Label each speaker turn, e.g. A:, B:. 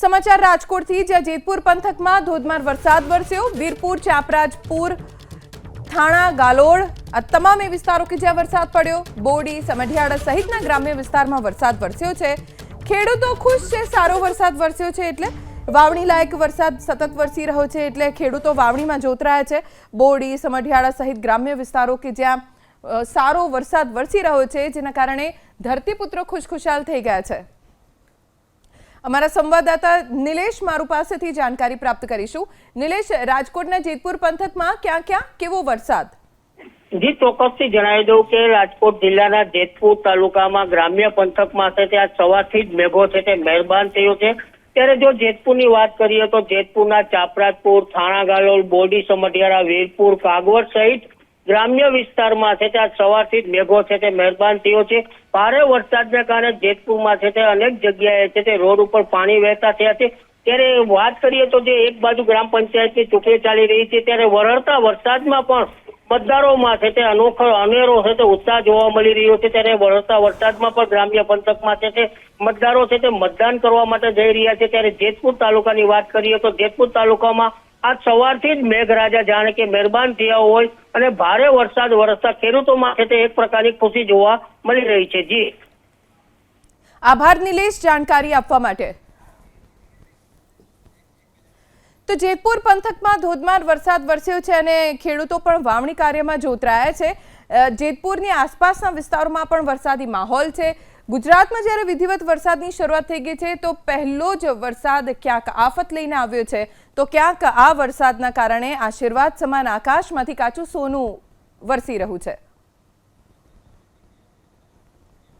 A: સમાચાર રાજકોટથી, જ્યાં જેતપુર પંથકમાં ધોધમાર વરસાદ વરસ્યો. વીરપુર ચાપરાજપુર થાણા ગાલોડ આ તમામ એ વિસ્તારો કે જ્યાં વરસાદ પડ્યો. બોડી, સમઢિયાળા સહિતના ગ્રામ્ય વિસ્તારમાં વરસાદ વરસ્યો છે. ખેડૂતો ખુશ છે, સારો વરસાદ વરસ્યો છે એટલે વાવણી લાયક વરસાદ સતત વરસી રહ્યો છે એટલે ખેડૂતો વાવણીમાં જોતરાયા છે. બોડી, સમઢિયાળા સહિત ગ્રામ્ય વિસ્તારો કે જ્યાં સારો વરસાદ વરસી રહ્યો છે, જેના કારણે ધરતીપુત્રો ખુશખુશાલ થઈ ગયા છે. અમારા સંવાદદાતા નિલેશ મારુ પાસેથી જાણકારી પ્રાપ્ત કરીશું. નિલેશ, રાજકોટના જેતપુર પંથકમાં ક્યાં ક્યાં કેવો વરસાદ?
B: જી, ચોક્કસથી જણાવી દઉં કે રાજકોટ જિલ્લાના જેતપુર તાલુકામાં ગ્રામ્ય પંથકમાં છે ત્યાં સવારથી જ મેઘો છે તે મહેરબાન થયો છે. ત્યારે જો જેતપુરની વાત કરીએ તો જેતપુરના ચાપરાજપુર થાણા ગાલોલ બોડી સમઢિયારા વીરપુર, કાગવડ સહિત ગ્રામ્ય વિસ્તારમાં છે તે આજ સવારથી જ મેઘો છે તે મહેરબાન થયો છે. ભારે વરસાદને કારણે જેતપુરમાં છે તે અનેક જગ્યાએ છે તે રોડ ઉપર પાણી વહેતા થયા છે. ત્યારે વાત કરીએ તો જે એક બાજુ ગ્રામ પંચાયતની ચૂંટણી ચાલી રહી છે ત્યારે વરળતા વરસાદમાં પણ મતદારોમાં છે તે અનોખો અનેરો છે તે ઉત્સાહ જોવા મળી રહ્યો છે. ત્યારે વરસતા વરસાદમાં પણ ગ્રામ્ય પંથકમાં છે તે મતદારો છે તે મતદાન કરવા માટે જઈ રહ્યા છે. ત્યારે જેતપુર તાલુકાની વાત કરીએ તો જેતપુર તાલુકામાં આજ સવારથી જ મેઘરાજા જાણે કે મહેરબાન થયા હોય અને ભારે વરસાદ વરસતા ખેડૂતો માટે તે એક પ્રકારની ખુશી જોવા મળી રહી છે. જી.
A: આભાર નિલેશ જાણકારી આપવા માટે. તો જેતપુર પંથકમાં ધોધમાર વરસાદ વરસ્યો છે અને ખેડૂતો પણ વાવણી કાર્યમાં જોતરાયા છે. જેતપુરની આસપાસના વિસ્તારોમાં પણ વરસાદી માહોલ છે. ગુજરાતમાં જ્યારે વિધિવત વરસાદની શરૂઆત થઈ ગઈ છે, તો પહેલો જ વરસાદ ક્યાંક આફત લઈને આવ્યો છે. તો ક્યાંક આ વરસાદના કારણે આશીર્વાદ સમાન આકાશમાંથી કાચું સોનું વરસી રહ્યું છે.